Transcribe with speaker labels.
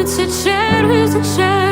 Speaker 1: Формуються черги за чергами,